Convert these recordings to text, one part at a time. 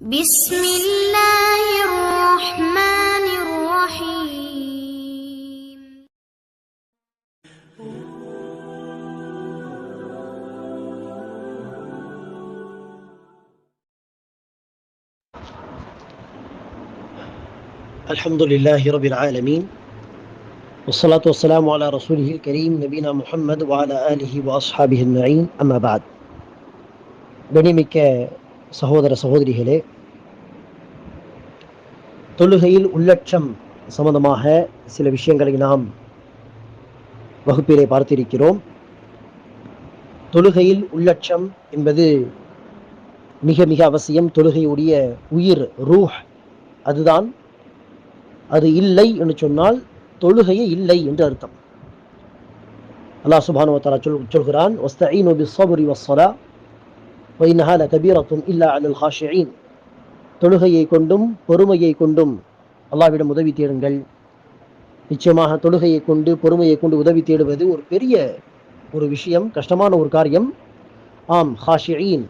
بسم الله الرحمن الرحيم الحمد لله رب العالمين والصلاة والسلام على رسوله الكريم نبينا محمد وعلى آله وأصحابه النعيم أما بعد கணிமிக்க சகோதர சகோதரிகளே தொழுகையில் உள்ளட்சம் சம்பந்தமாக சில விஷயங்களை நாம் வகுப்பிலே பார்த்திருக்கிறோம். தொழுகையில் உள்ளட்சம் என்பது மிக மிக அவசியம். தொழுகையுடைய உயிர் ரூஹ் அதுதான். அது இல்லை என்று சொன்னால் தொழுகையே இல்லை என்று அர்த்தம். அல்லாஹ் சுப்ஹானஹு சொல் சொல்கிறான் வஸ்தஈனு சோபுரி வஸ்ஸலா வ கபீரத்தும் இல்லா அலுல் ஹாஷியின் தொழுகையை கொண்டும் பொறுமையை கொண்டும் அல்லாஹ்விடம் உதவி தேடுங்கள். நிச்சயமாக தொழுகையை கொண்டு பொறுமையை கொண்டு உதவி தேடுவது ஒரு பெரிய ஒரு விஷயம் கஷ்டமான ஒரு காரியம். ஆம் ஹாஷியின்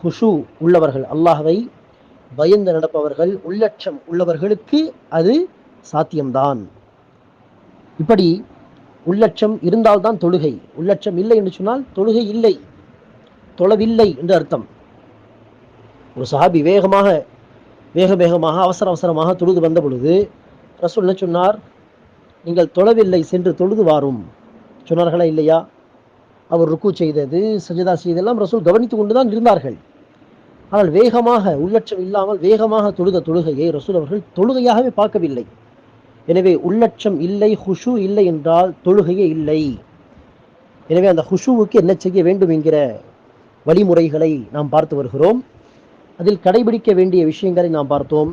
ஹுஷு உள்ளவர்கள் அல்லாஹவை பயந்து நடப்பவர்கள் உள்ளட்சம் உள்ளவர்களுக்கு அது சாத்தியம்தான். இப்படி உள்ளட்சம் இருந்தால்தான் தொழுகை. உள்ளட்சம் இல்லை என்று சொன்னால் தொழுகை இல்லை. தொழவில்லை என்று அர்த்தம். ஒரு சஹாபி வேகமாக வேக வேகமாக அவசர அவசரமாக தொழுது வந்த பொழுது ரசூல் சொன்னார்? நீங்கள் தொழவில்லை சென்று தொழுது வாரும். சொன்னார்களா இல்லையா? அவர் ருக்கு செய்தது சஜிதா செய்தெல்லாம் ரசூல் கவனித்து கொண்டுதான் இருந்தார்கள். ஆனால் வேகமாக உள்ளட்சம் இல்லாமல் வேகமாக தொழுத தொழுகையை ரசூல் அவர்கள் தொழுகையாகவே பார்க்கவில்லை. எனவே உள்ளட்சம் இல்லை ஹுஷு இல்லை என்றால் தொழுகையே இல்லை. எனவே அந்த ஹுஷுவுக்கு என்ன செய்ய வேண்டும் என்கிற வழிமுறைகளை நாம் பார்த்து வருகிறோம். அதில் கடைபிடிக்க வேண்டிய விஷயங்களை நாம் பார்த்தோம்.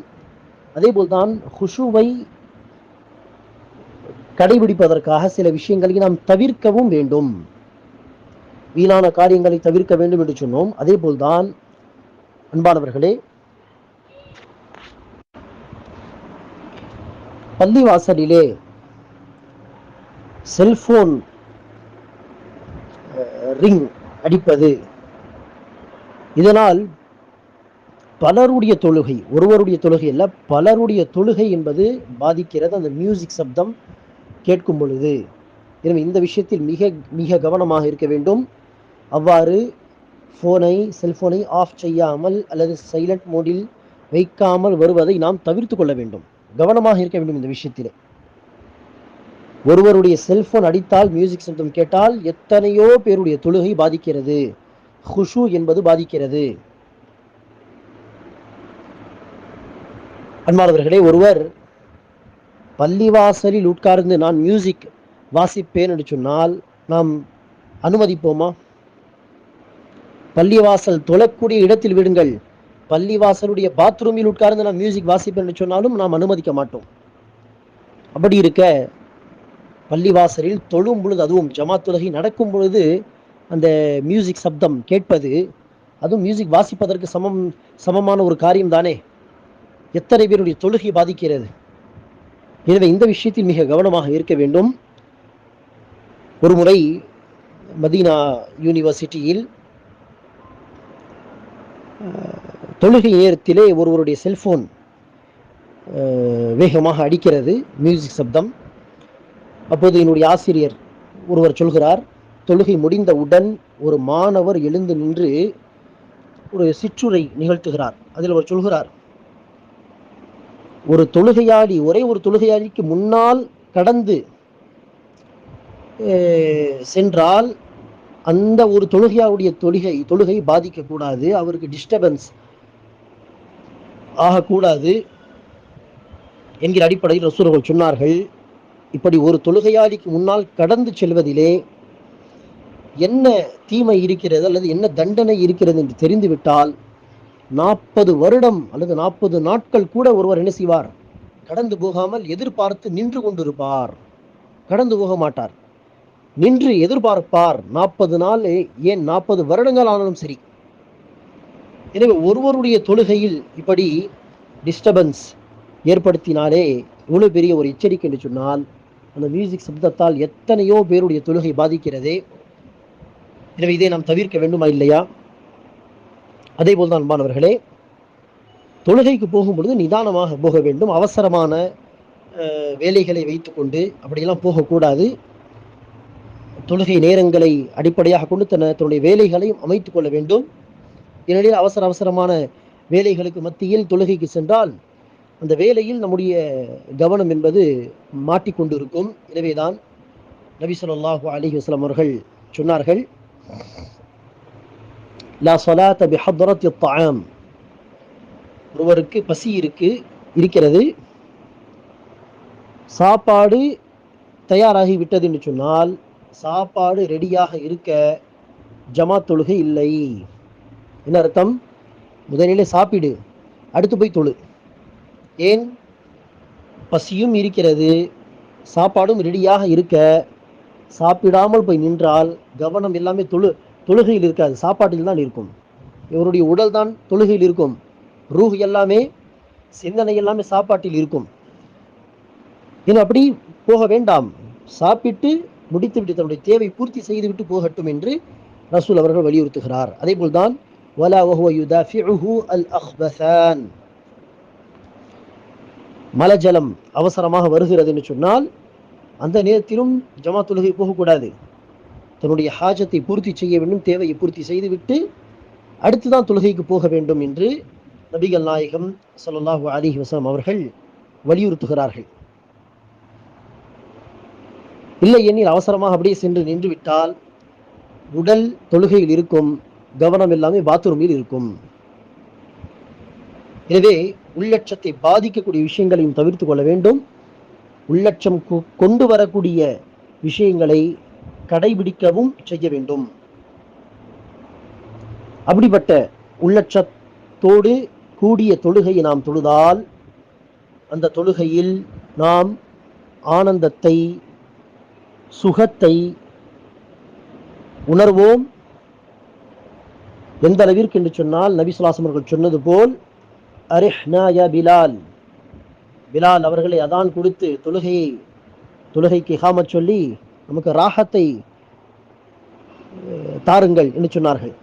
அதேபோல்தான் ஹுஷுவை கடைபிடிப்பதற்காக சில விஷயங்களை நாம் தவிர்க்கவும் வேண்டும். வீணான காரியங்களை தவிர்க்க வேண்டும் என்று சொன்னோம். அதே போல்தான் அன்பானவர்களே பள்ளிவாசலிலே செல்போன் ரிங் அடிப்பது இதனால் பலருடைய தொழுகை ஒருவருடைய தொழுகை அல்ல பலருடைய தொழுகை என்பது பாதிக்கிறது. அந்த மியூசிக் சப்தம் கேட்கும் பொழுது. எனவே இந்த விஷயத்தில் மிக மிக கவனமாக இருக்க வேண்டும். அவ்வாறு ஃபோனை செல்ஃபோனை ஆஃப் செய்யாமல் அல்லது சைலண்ட் மோடில் வைக்காமல் வருவதை நாம் தவிர்த்து கொள்ள வேண்டும். கவனமாக இருக்க வேண்டும் இந்த விஷயத்திலே. ஒருவருடைய செல்ஃபோன் அடித்தால் மியூசிக் சப்தம் கேட்டால் எத்தனையோ பேருடைய தொழுகை பாதிக்கிறது. ஹுஷு என்பது பாதிக்கிறது. அன்பானவர்களே ஒருவர் பள்ளிவாசலில் உட்கார்ந்து நான் மியூசிக் வாசிப்பேன் என்று சொன்னால் நாம் அனுமதிப்போமா? பள்ளிவாசல் தொழக்கூடிய இடத்தில் விடுங்கள். பள்ளிவாசலுடைய பாத்ரூமில் உட்கார்ந்து நான் மியூசிக் வாசிப்பேன் என்று சொன்னாலும் நாம் அனுமதிக்க மாட்டோம். அப்படி இருக்க பள்ளிவாசலில் தொழும் பொழுது அதுவும் ஜமாத் நடக்கும் பொழுது அந்த மியூசிக் சப்தம் கேட்பது அதுவும் மியூசிக் வாசிப்பதற்கு சமம் சமமான ஒரு காரியம் தானே எத்தனை பேருடைய தொழுகை பாதிக்கிறது? எனவே இந்த விஷயத்தில் மிக கவனமாக இருக்க வேண்டும். ஒரு முறை மதீனா யூனிவர்சிட்டியில் தொழுகை நேரத்திலே ஒருவருடைய செல்போன் வேகமாக அடிக்கிறது மியூசிக் சப்தம். அப்போது என்னுடைய ஆசிரியர் ஒருவர் சொல்கிறார் தொழுகை முடிந்தவுடன் ஒரு மாணவர் எழுந்து நின்று ஒரு சிற்றுரை நிகழ்த்துகிறார். அதில் அவர் சொல்கிறார் ஒரு தொழுகையாளி ஒரே ஒரு தொழுகையாளிக்கு முன்னால் கடந்து சென்றால் அந்த ஒரு தொழுகையாவுடைய தொழுகை தொழுகை பாதிக்கக்கூடாது அவருக்கு டிஸ்டர்பன்ஸ் ஆகக்கூடாது என்கிற அடிப்படையில் ரசூரர்கள் சொன்னார்கள். இப்படி ஒரு தொழுகையாளிக்கு முன்னால் கடந்து செல்வதிலே என்ன தீமை இருக்கிறது அல்லது என்ன தண்டனை இருக்கிறது என்று தெரிந்துவிட்டால் நாற்பது வருடம் அல்லது நாற்பது நாட்கள் கூட ஒருவர் என்ன செய்வார்? கடந்து போகாமல் எதிர்பார்த்து நின்று கொண்டிருப்பார். கடந்து போக மாட்டார். நின்று எதிர்பார்ப்பார். நாற்பது நாள் ஏன் நாற்பது வருடங்கள் ஆனாலும் சரி. எனவே ஒருவருடைய தொழுகையில் இப்படி டிஸ்டர்பன்ஸ் ஏற்படுத்தினாலே இவ்வளவு பெரிய ஒரு எச்சரிக்கை என்று சொன்னால் அந்த மியூசிக் சப்தத்தால் எத்தனையோ பேருடைய தொழுகை பாதிக்கிறதே எனவே இதை நாம் தவிர்க்க வேண்டுமா இல்லையா? அதே போல்தான் அன்பானவர்களே தொழுகைக்கு போகும் பொழுது நிதானமாக போக வேண்டும். அவசரமான வேலைகளை வைத்துக்கொண்டு அப்படியெல்லாம் போகக்கூடாது. தொழுகை நேரங்களை அடிப்படையாக கொண்டு தன்னை தன்னுடைய வேலைகளையும் அமைத்துக் கொள்ள வேண்டும். ஏனெனில் அவசர அவசரமான வேலைகளுக்கு மத்தியில் தொழுகைக்கு சென்றால் அந்த வேலையில் நம்முடைய கவனம் என்பது மாட்டிக்கொண்டு இருக்கும் எனவேதான் நபி ஸல்லல்லாஹு அலைஹி வஸல்லம் அவர்கள் சொன்னார்கள் லா சொலாத்த பிஹத்ரத் தாம் ஒருவருக்கு பசி இருக்கு இருக்கிறது. சாப்பாடு தயாராகி விட்டது என்று சொன்னால் சாப்பாடு ரெடியாக இருக்க ஜமா தொழுகை இல்லை. என்ன அர்த்தம்? முதலிலே சாப்பிடு அடுத்து போய் தொழு. ஏன்? பசியும் இருக்கிறது சாப்பாடும் ரெடியாக இருக்க சாப்பிடாமல் போய் நின்றால் கவனம் எல்லாமே தொழு தொழுகையில் இருக்காது சாப்பாட்டில் தான் இருக்கும். இவருடைய உடல் தான் தொழுகையில் இருக்கும். ரூஹ் எல்லாமே சிந்தனை எல்லாமே சாப்பாட்டில் இருக்கும். இது அப்படி போக வேண்டாம். சாப்பிட்டு முடித்துவிட்டு தன்னுடைய தேவை பூர்த்தி செய்துவிட்டு போகட்டும் என்று ரசூல் அவர்கள் வலியுறுத்துகிறார். அதே போல்தான் வலா வஹுவ யுதாஃபிஉஹு அல் அஹ்பசான் மலஜலம் அவசரமாக வருகிறது என்று சொன்னால் அந்த நேரத்திலும் ஜமா தொழுகை போகக்கூடாது. தன்னுடைய ஹாஜத்தை பூர்த்தி செய்ய வேண்டும் தேவையை பூர்த்தி செய்துவிட்டு அடுத்துதான் தொழுகைக்கு போக வேண்டும் என்று நபிகள் நாயகம் சல்லாஹூ அலிஹி வசலம் அவர்கள் வலியுறுத்துகிறார்கள். இல்லை எண்ணில் அவசரமாக அப்படியே சென்று நின்று விட்டால் உடல் தொழுகையில் இருக்கும் கவனம் எல்லாமே பாத்ரூமில் இருக்கும். எனவே உள்ளட்சத்தை பாதிக்கக்கூடிய விஷயங்களையும் தவிர்த்து கொள்ள வேண்டும். உள்ளட்சம் கொண்டு வரக்கூடிய விஷயங்களை கடைபிடிக்கவும் செய்ய வேண்டும். அப்படிப்பட்ட உள்ளட்சத்தோடு கூடிய தொழுகையை நாம் தொழுதால் அந்த தொழுகையில் நாம் ஆனந்தத்தை சுகத்தை உணர்வோம். எந்த அளவிற்கு என்று சொன்னால் நபிசுலாசம் அவர்கள் சொன்னது போல் அரிஹ்னா பிலால் பிலால் அவர்களை அதான் கொடுத்து தொழுகையை தொழுகைக்கு ஹாமத் சொல்லி நமக்கு ராகத்தை தாருங்கள் என்று சொன்னார்கள்.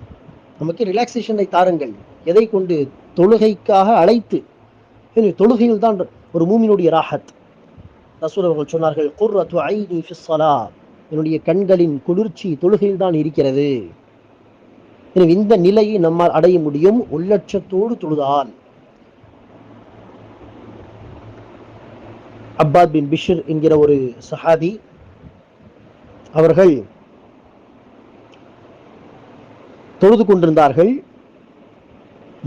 நமக்கு ரிலாக்ஸேஷனை தாருங்கள். எதை கொண்டு? தொழுகைக்காக அழைத்து. தொழுகையில் தான் ஒரு மூமினுடைய ராகத். ரசூல் அவர்கள் சொன்னார்கள் குர்ரத்து ஐனி என்னுடைய கண்களின் குளிர்ச்சி தொழுகையில் தான் இருக்கிறது. எனவே இந்த நிலையை நம்மால் அடைய முடியும். உள்ளட்சத்தோடு தொழுதால். அப்பாத் பின் பிஷர் என்கிற ஒரு சஹாதி அவர்கள் தொழுது கொண்டிருந்தார்கள்.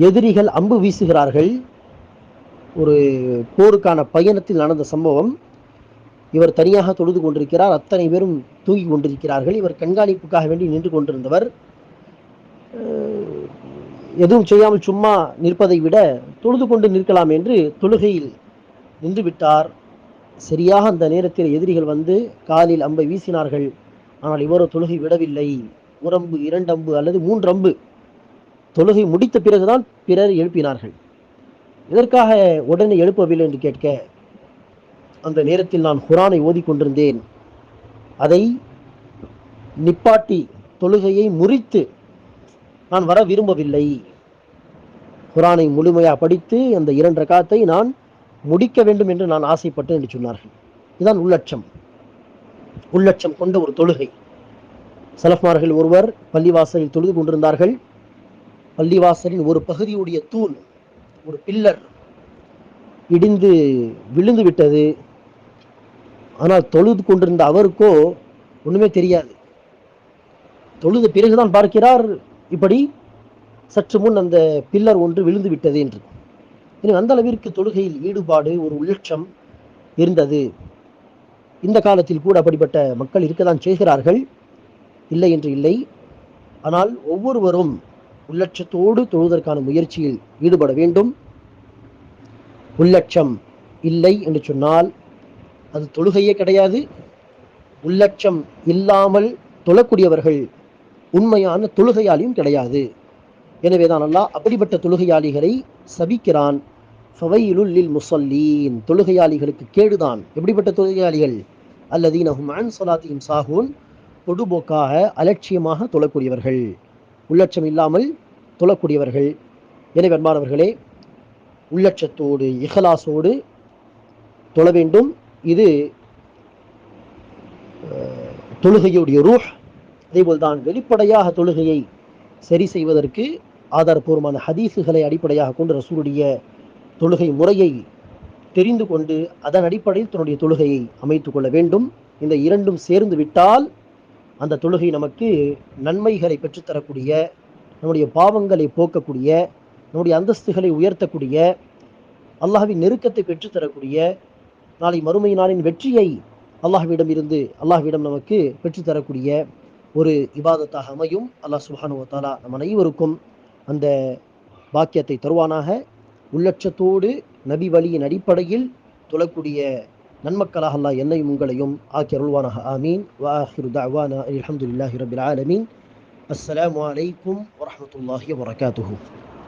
எதிரிகள் அம்பு வீசுகிறார்கள். ஒரு போருக்கான பயணத்தில் நடந்த சம்பவம். இவர் தனியாக தொழுது கொண்டிருக்கிறார். அத்தனை பேரும் தூங்கி கொண்டிருக்கிறார்கள். இவர் கண்காணிப்புக்காக வேண்டி நின்று கொண்டிருந்தவர். எதுவும் செய்யாமல் சும்மா நிற்பதை விட தொழுது கொண்டு நிற்கலாம் என்று தொழுகையில் நின்று விட்டார் சரியாக அந்த நேரத்தில் எதிரிகள் வந்து காலில் அம்பை வீசினார்கள். ஆனால் இவரோ தொழுகை விடவில்லை. உரம்பு இரண்டம்பு இரண்டு அம்பு அல்லது மூன்று அம்பு தொழுகை முடித்த பிறகுதான் பிறர் எழுப்பினார்கள். இதற்காக உடனே எழுப்பவில்லை என்று கேட்க அந்த நேரத்தில் நான் குரானை ஓதிக்கொண்டிருந்தேன். அதை நிப்பாட்டி தொழுகையை முறித்து நான் வர விரும்பவில்லை. குரானை முழுமையாக படித்து அந்த இரண்டு காத்தை நான் முடிக்க வேண்டும் என்று நான் ஆசைப்பட்டேன் என்று சொன்னார்கள். இதுதான் உள்ளட்சம். உள்ளட்சம் கொண்ட ஒரு தொழுகை. சலஃப்மார்கள் ஒருவர் பள்ளிவாசலில் தொழுது கொண்டிருந்தார்கள். பள்ளிவாசலின் ஒரு பகுதியுடைய தூண் ஒரு பில்லர் இடிந்து விழுந்து விட்டது. ஆனால் தொழுது கொண்டிருந்த அவருக்கோ ஒண்ணுமே தெரியாது. தொழுது பிறகுதான் பார்க்கிறார். இப்படி சற்று முன் அந்த பில்லர் ஒன்று விழுந்து விட்டது என்று. எனவே அந்த அளவிற்கு தொழுகையில் ஈடுபாடு ஒரு உள்ளட்சம் இருந்தது. இந்த காலத்தில் கூட அப்படிப்பட்ட மக்கள் இருக்கதான் செய்கிறார்கள். இல்லை என்று இல்லை. ஆனால் ஒவ்வொருவரும் உள்ளட்சத்தோடு தொழுவதற்கான முயற்சியில் ஈடுபட வேண்டும். உள்ளட்சம் இல்லை என்று சொன்னால் அது தொழுகையே கிடையாது. உள்ளட்சம் இல்லாமல் தொழக்கூடியவர்கள் உண்மையான தொழுகையாளியும் கிடையாது. எனவேதான் அல்லாஹ் அப்படிப்பட்ட தொழுகையாளிகளை சபிக்கிறான். ஃபவையிலுல்லில் முசல்லீன் தொழுகையாளிகளுக்கு கேடுதான். எப்படிப்பட்ட தொழுகையாளிகள்? அல்லதீனஹும் அன் சொலாத்தியும் சாஹூன். பொடுபோக்காக அலட்சியமாக தொழக்கூடியவர்கள். உள்ளட்சம் இல்லாமல் தொழக்கூடியவர்கள். எனவே அன்பானவர்களே உள்ளட்சத்தோடு இஹலாசோடு தொழ வேண்டும். இது தொழுகையுடைய ரூஹ். அதேபோல்தான் வெளிப்படையாக தொழுகையை சரி செய்வதற்கு ஆதாரபூர்வமான ஹதீஸுகளை அடிப்படையாக கொண்டு ரசூருடைய தொழுகை முறையை தெரிந்து கொண்டு அதன் அடிப்படையில் தன்னுடைய தொழுகையை அமைத்து கொள்ள வேண்டும். இந்த இரண்டும் சேர்ந்து விட்டால் அந்த தொழுகை நமக்கு நன்மைகளை பெற்றுத்தரக்கூடிய நம்முடைய பாவங்களை போக்கக்கூடிய நம்முடைய அந்தஸ்துகளை உயர்த்தக்கூடிய அல்லாஹ்வின் நெருக்கத்தை பெற்றுத்தரக்கூடிய நாளை மறுமை நாளின் வெற்றியை அல்லாஹ்விடம் இருந்து அல்லாஹ்விடம் நமக்கு பெற்றுத்தரக்கூடிய ஒரு இபாதத்தாக அமையும். அல்லாஹ் சுஹானுவத்தாலா நம் அனைவருக்கும் அந்த பாக்கியத்தை தருவானாக. உள்ளட்சத்தோடு நபி வழியின் அடிப்படையில் தொழக்கூடிய நன்மக்களாக அல்லா என்னையும் உங்களையும் ஆக்கி அருள்வானாக. ஆமீன். வாஹிரு தஅவானா அல்ஹம்துலில்லாஹி ரபில் ஆலமீன். அஸ்ஸலாமு வலைக்கும் வரமத்துல்லாஹி வபரகாத்துஹு.